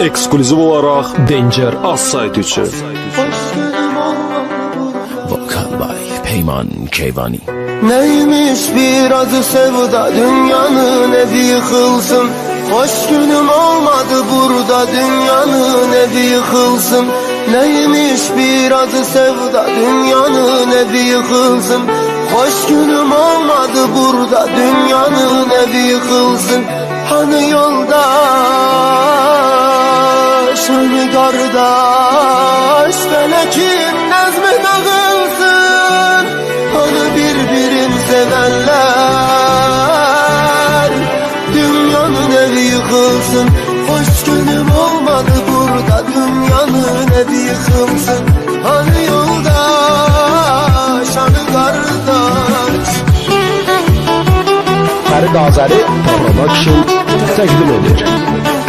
Ekskluziv olaraq Danger Az sayt üçün. Hoş günüm olmadı burada Vokal by Peyman Keyvani. Neymiş bir adı sevda? Dünyanın evi yıkılsın? Hoş günüm olmadı burada. Dünyanın evi yıkılsın? Neymiş bir adı sevda? Dünyanın evi yıkılsın? Hoş günüm olmadı burada. Dünyanın evi yıkılsın Hani yoldaş Hani kardeş Felekin nezmi dağılsın? Hani birbirini sevenler Dünyanın evi yıkılsın Hoş günüm olmadı burada. Dünyanın evi yıkılsın Azəri Production təqdim edir.